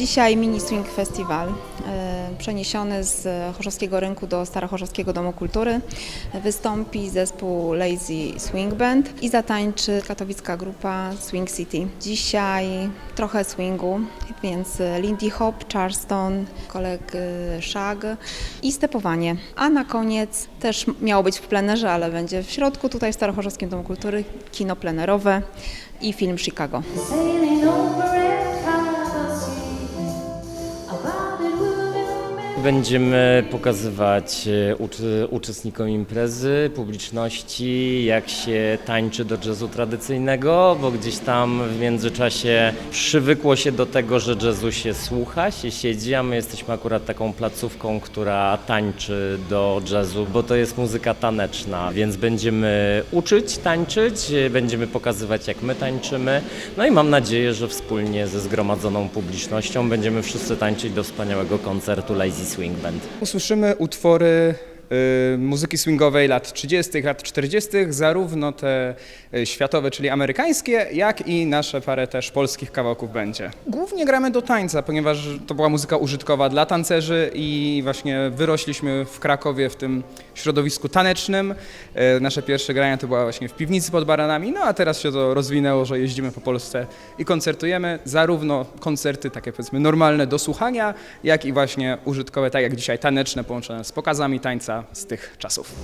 Dzisiaj mini swing festiwal e, przeniesiony z Chorzowskiego Rynku do Starochorzowskiego Domu Kultury. Wystąpi zespół Lazy Swing Band i zatańczy katowicka grupa Swing City. Dzisiaj trochę swingu, więc Lindy Hop, Charleston, koleg e, Shag i stepowanie. A na koniec też miało być w plenerze, ale będzie w środku tutaj w Starochorzowskim Domu Kultury kino plenerowe i film Chicago. Będziemy pokazywać e, uczestnikom imprezy, publiczności, jak się tańczy do jazzu tradycyjnego, bo gdzieś tam w międzyczasie przywykło się do tego, że jazzu się słucha, się siedzi, a my jesteśmy akurat taką placówką, która tańczy do jazzu, bo to jest muzyka taneczna, więc będziemy uczyć tańczyć, e, będziemy pokazywać jak my tańczymy, no i mam nadzieję, że wspólnie ze zgromadzoną publicznością będziemy wszyscy tańczyć do wspaniałego koncertu Lazy Swing Band. Usłyszymy utwory muzyki swingowej lat 30., lat 40., zarówno te y, światowe, czyli amerykańskie, jak i nasze parę też polskich kawałków będzie. Głównie gramy do tańca, ponieważ to była muzyka użytkowa dla tancerzy i właśnie wyrośliśmy w Krakowie w tym środowisku tanecznym. Y, Nasze pierwsze grania to była właśnie w piwnicy pod baranami, no a teraz się to rozwinęło, że jeździmy po Polsce i koncertujemy, zarówno koncerty takie powiedzmy normalne do słuchania, jak i właśnie użytkowe, tak jak dzisiaj taneczne, połączone z pokazami tańca z tych czasów.